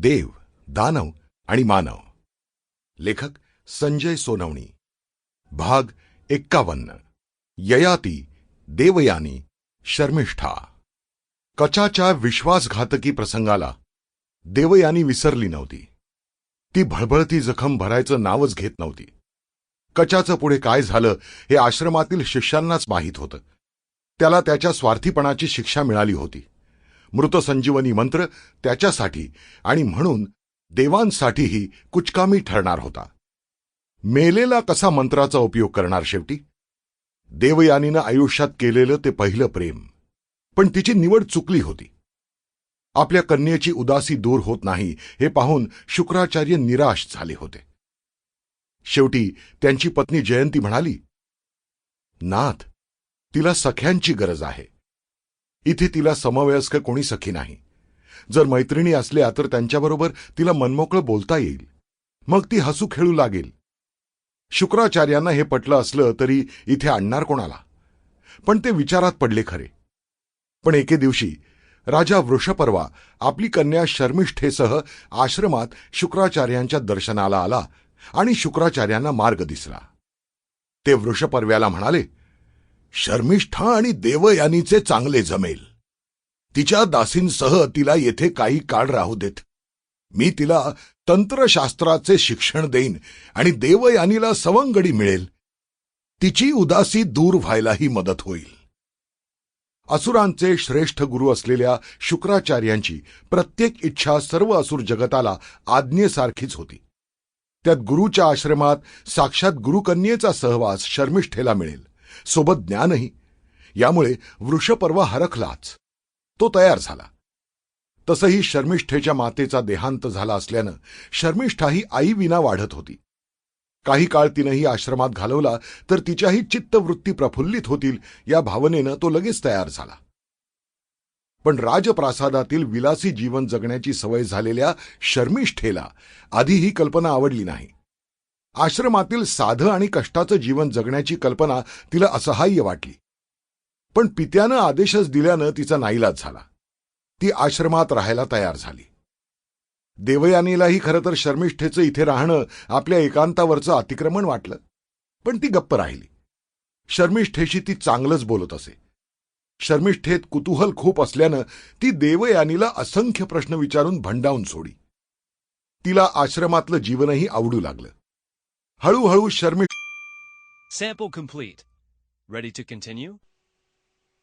देव दानव आणि मानव. लेखक संजय सोनवणी. भाग एक्कावन्न. ययाती देवयानी शर्मिष्ठा. कचाच्या विश्वासघातकी प्रसंगाला देवयानी विसरली नव्हती. ती भळभळती जखम भरायचं नावच घेत नव्हती. कचाचं पुढे काय झालं हे आश्रमातील शिष्यांनाच माहीत होतं. त्याला त्याच्या स्वार्थीपणाची शिक्षा मिळाली होती. मृत संजीवनी मंत्र त्याच्यासाठी आणि म्हणून देवांसाठीही कुचकामी ठरणार होता. मेलेला कसा मंत्राचा उपयोग करणार शेवटी? देवयानीनं आयुष्यात केलेलं ते पहिलं प्रेम. पण तिची निवड चुकली होती. आपल्या कन्येची उदासी दूर होत नाही हे पाहून शुक्राचार्य निराश झाले होते. शेवटी त्यांची पत्नी जयंती म्हणाली नाथ तिला सख्यांची गरज आहे. इथे तिला समवयस्क कोणी सखी नाही. जर मैत्रिणी असल्या तर त्यांच्याबरोबर तिला मनमोकळं बोलता येईल. मग ती हसू खेळू लागेल. शुक्राचार्यांना हे पटलं असलं तरी इथे आणणार कोणाला? पण ते विचारात पडले खरे. पण एके दिवशी राजा वृषपर्वा आपली कन्या शर्मिष्ठेसह आश्रमात शुक्राचार्यांच्या दर्शनाला आला आणि शुक्राचार्यांना मार्ग दिसला. ते वृषपर्व्याला म्हणाले शर्मिष्ठा आणि देवयानीचे चांगले जमेल तिच्या दासींसह तिला येथे काही काळ राहू देत. मी तिला तंत्रशास्त्राचे शिक्षण देईन आणि देवयानीला सवंगडी मिळेल. तिची उदासी दूर व्हायलाही मदत होईल. असुरांचे श्रेष्ठ गुरु असलेल्या शुक्राचार्यांची प्रत्येक इच्छा सर्व असुर जगताला आज्ञेसारखीच होती. त्यात गुरुच्या आश्रमात साक्षात गुरुकन्येचा सहवास शर्मिष्ठेला मिळेल. सोबत ज्ञानही. यामुळे वृषपर्व हरखलाच. तो तयार झाला. तसंही शर्मिष्ठेच्या मातेचा देहांत झाला असल्यानं शर्मिष्ठाही आईविना वाढत होती. काही काळ तिनंही आश्रमात घालवला तर तिच्याही चित्तवृत्ती प्रफुल्लित होतील या भावनेनं तो लगेच तयार झाला. पण राजप्रासादातील विलासी जीवन जगण्याची सवय झालेल्या शर्मिष्ठेला आधी ही कल्पना आवडली नाही. आश्रमातील साधं आणि कष्टाचं जीवन जगण्याची कल्पना तिला असहाय्य वाटली. पण पित्यानं आदेशच दिल्यानं तिचा नाईलाज झाला. ती आश्रमात राहायला तयार झाली. देवयानीलाही खरं तर शर्मिष्ठेचं इथे राहणं आपल्या एकांतावरचं अतिक्रमण वाटलं. पण ती गप्प राहिली. शर्मिष्ठेशी ती चांगलंच बोलत असे. शर्मिष्ठेत कुतूहल खूप असल्यानं ती देवयानीला असंख्य प्रश्न विचारून भंडावून सोडी. तिला आश्रमातलं जीवनही आवडू लागलं. हळूहळू शर्मिष्ठ Sample complete. Ready to continue?